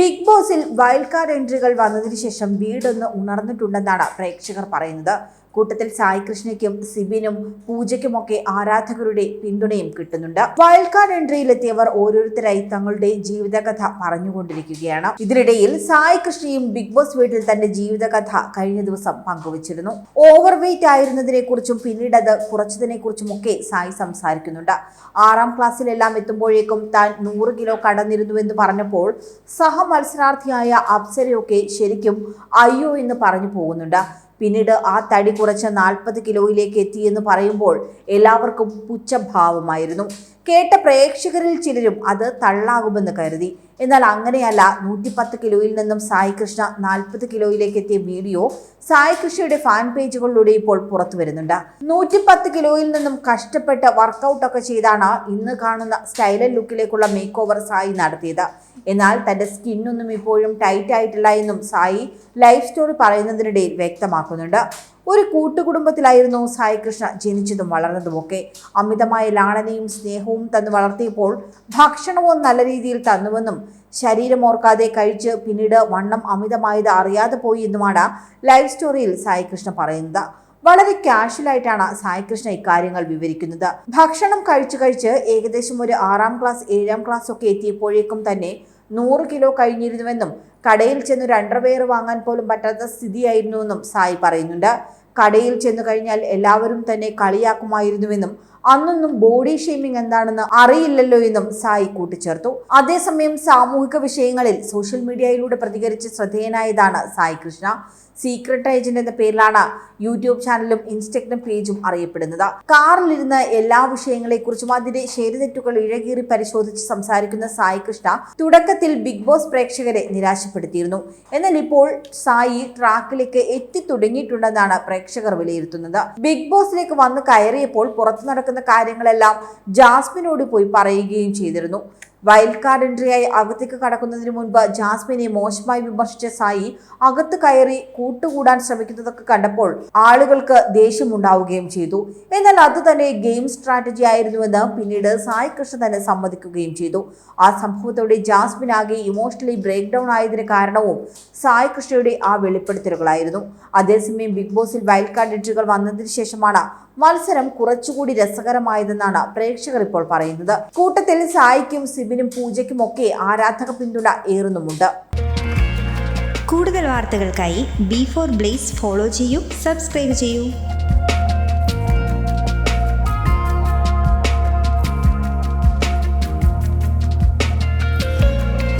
Big ബോസിൽ wild card എൻട്രികൾ വന്നതിന് ശേഷം വീടൊന്ന് ഉണർന്നിട്ടുണ്ടെന്നാണ് പ്രേക്ഷകർ പറയുന്നത്. കൂട്ടത്തിൽ സായി കൃഷ്ണയ്ക്കും സിബിനും പൂജയ്ക്കുമൊക്കെ ആരാധകരുടെ പിന്തുണയും കിട്ടുന്നുണ്ട്. വൈൽഡ് കാർഡ് എൻട്രിയിലെത്തിയവർ ഓരോരുത്തരായി തങ്ങളുടെ ജീവിതകഥ പറഞ്ഞുകൊണ്ടിരിക്കുകയാണ്. ഇതിനിടയിൽ സായി കൃഷ്ണയും ബിഗ് ബോസ് വീട്ടിൽ തന്റെ ജീവിതകഥ കഴിഞ്ഞ ദിവസം പങ്കുവച്ചിരുന്നു. ഓവർ വെയിറ്റ് ആയിരുന്നതിനെ കുറിച്ചും പിന്നീട് അത് കുറച്ചതിനെ കുറിച്ചുമൊക്കെ സായി സംസാരിക്കുന്നുണ്ട്. ആറാം ക്ലാസ്സിലെല്ലാം എത്തുമ്പോഴേക്കും താൻ നൂറ് കിലോ കടന്നിരുന്നുവെന്ന് പറഞ്ഞപ്പോൾ സഹ സഹമത്സരാർത്ഥിയായ അപ്സരയൊക്കെ ശരിക്കും അയ്യോ എന്ന് പറഞ്ഞു പോകുന്നുണ്ട്. പിന്നീട് ആ തടി കുറച്ച് നാൽപ്പത് കിലോയിലേക്ക് എത്തിയെന്ന് പറയുമ്പോൾ എല്ലാവർക്കും പുച്ഛഭാവമായിരുന്നു. കേട്ട പ്രേക്ഷകരിൽ ചിലരും അത് തള്ളാകുമെന്ന് കരുതി. എന്നാൽ അങ്ങനെയല്ല നൂറ്റിപ്പത്ത് കിലോയിൽ നിന്നും സായി കൃഷ്ണ നാൽപ്പത് കിലോയിലേക്ക് എത്തിയ വീഡിയോ സായി കൃഷ്ണയുടെ ഫാൻ പേജുകളിലൂടെ ഇപ്പോൾ പുറത്തു വരുന്നുണ്ട്. നൂറ്റിപ്പത്ത് കിലോയിൽ നിന്നും കഷ്ടപ്പെട്ട് വർക്കൗട്ട് ഒക്കെ ചെയ്താണ് ഇന്ന് കാണുന്ന സ്റ്റൈലൻ ലുക്കിലേക്കുള്ള മേക്ക് ഓവർ സായി നടത്തിയത്. എന്നാൽ തന്റെ സ്കിന്നൊന്നും ഇപ്പോഴും ടൈറ്റ് ആയിട്ടില്ല എന്നും സായി ലൈഫ് സ്റ്റോറി പറയുന്നതിനിടയിൽ വ്യക്തമാക്കുന്നുണ്ട്. ഒരു കൂട്ടുകുടുംബത്തിലായിരുന്നു സായി കൃഷ്ണ ജനിച്ചതും വളർന്നതുമൊക്കെ അമിതമായ ലാളനയും സ്നേഹവും തന്നു വളർത്തിയപ്പോൾ ഭക്ഷണവും നല്ല രീതിയിൽ തന്നുവെന്നും ശരീരം ഓർക്കാതെ കഴിച്ച് പിന്നീട് വണ്ണം അമിതമായത് അറിയാതെ പോയി എന്നുമാണ് ലൈഫ് സ്റ്റോറിയിൽ സായി കൃഷ്ണ പറയുന്നത്. വളരെ കാഷ്വലായിട്ടാണ് സായി കൃഷ്ണ ഇക്കാര്യങ്ങൾ വിവരിക്കുന്നത്. ഭക്ഷണം കഴിച്ചു കഴിച്ച് ഏകദേശം ഒരു ആറാം ക്ലാസ് ഏഴാം ക്ലാസ് ഒക്കെ എത്തിയപ്പോഴേക്കും തന്നെ നൂറ് കിലോ കഴിഞ്ഞിരുന്നുവെന്നും കടയിൽ ചെന്ന് ഒരു അണ്ടർവെയർ വാങ്ങാൻ പോലും പറ്റാത്ത സ്ഥിതിയായിരുന്നുവെന്നും സായി പറയുന്നുണ്ട്. കടയിൽ ചെന്നു കഴിഞ്ഞാൽ എല്ലാവരും തന്നെ കളിയാക്കുമായിരുന്നുവെന്നും അന്നൊന്നും ബോഡി ഷെയ്മിംഗ് എന്താണെന്ന് അറിയില്ലല്ലോ എന്നും സായി കൂട്ടിച്ചേർത്തു. അതേസമയം സാമൂഹിക വിഷയങ്ങളിൽ സോഷ്യൽ മീഡിയയിലൂടെ പ്രതികരിച്ച് ശ്രദ്ധേയനായതാണ് സായി കൃഷ്ണ. സീക്രട്ട് ഏജന്റ് എന്ന പേരിലാണ് യൂട്യൂബ് ചാനലും ഇൻസ്റ്റഗ്രാം പേജും അറിയപ്പെടുന്നത്. കാറിലിരുന്ന് എല്ലാ വിഷയങ്ങളെക്കുറിച്ചും അതിന്റെ ശരിതെറ്റുകൾ ഇഴകീറി പരിശോധിച്ച് സംസാരിക്കുന്ന സായി കൃഷ്ണ തുടക്കത്തിൽ ബിഗ് ബോസ് പ്രേക്ഷകരെ നിരാശപ്പെടുത്തിയിരുന്നു. എന്നാൽ ഇപ്പോൾ സായി ട്രാക്കിലേക്ക് എത്തി തുടങ്ങിയിട്ടുണ്ടെന്നാണ് പ്രേക്ഷകർ വിലയിരുത്തുന്നത്. ബിഗ് ബോസിലേക്ക് വന്ന് കയറിയപ്പോൾ പുറത്തു നടക്കുന്ന കാര്യങ്ങളെല്ലാം ജാസ്മിനോട് പോയി പറയുകയും ചെയ്തിരുന്നു. വൈൽഡ് കാർഡ് എൻട്രിയായി അകത്തേക്ക് കടക്കുന്നതിന് മുൻപ് ജാസ്മിനെ മോശമായി വിമർശിച്ച സായി അകത്ത് കയറി കൂട്ടുകൂടാൻ ശ്രമിക്കുന്നതൊക്കെ കണ്ടപ്പോൾ ആളുകൾക്ക് ദേഷ്യമുണ്ടാവുകയും ചെയ്തു. എന്നാൽ അത് തന്നെ ഗെയിം സ്ട്രാറ്റജി ആയിരുന്നുവെന്ന് പിന്നീട് സായി കൃഷ്ണ തന്നെ സമ്മതിക്കുകയും ചെയ്തു. ആ സംഭവത്തോടെ ജാസ്മിൻ ആകെ ഇമോഷണലി ബ്രേക്ക് ഡൗൺ ആയതിന് കാരണവും സായി കൃഷ്ണയുടെ ആ വെളിപ്പെടുത്തലുകളായിരുന്നു. അതേസമയം ബിഗ് ബോസിൽ വൈൽഡ് കാർഡ് എൻട്രികൾ വന്നതിന് ശേഷമാണ് മത്സരം കുറച്ചുകൂടി രസകരമായതെന്നാണ് പ്രേക്ഷകർ ഇപ്പോൾ പറയുന്നത്. കൂട്ടത്തിൽ സായിക്കും സിബിനും പൂജയ്ക്കും ഒക്കെ ആരാധക പിന്തുണ ഏറുന്നുമുണ്ട്. കൂടുതൽ വാർത്തകൾക്കായി ബി ഫോർ ബ്ലേസ് ഫോളോ ചെയ്യൂ സബ്സ്ക്രൈബ് ചെയ്യൂ.